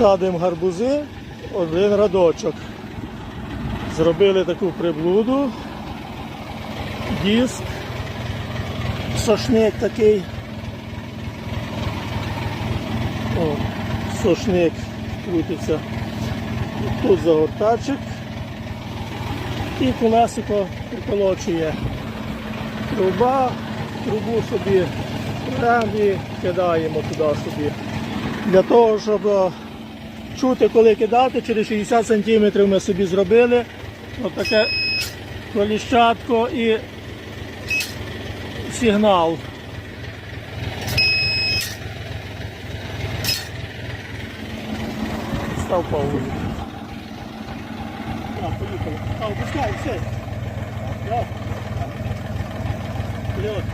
Садимо гарбузи, один радочок. Зробили таку приблуду. Диск, сошник такий. О, сошник крутиться. Тут загортачик. І колесико приколочує труба, трубу собі беремо і кидаємо туди собі. Для того, щоб чути, коли кидати, через 60 см ми собі зробили отаке коліщатко і сигнал. Став паузу. Так, поїхали. А, опускай, все. Вперед.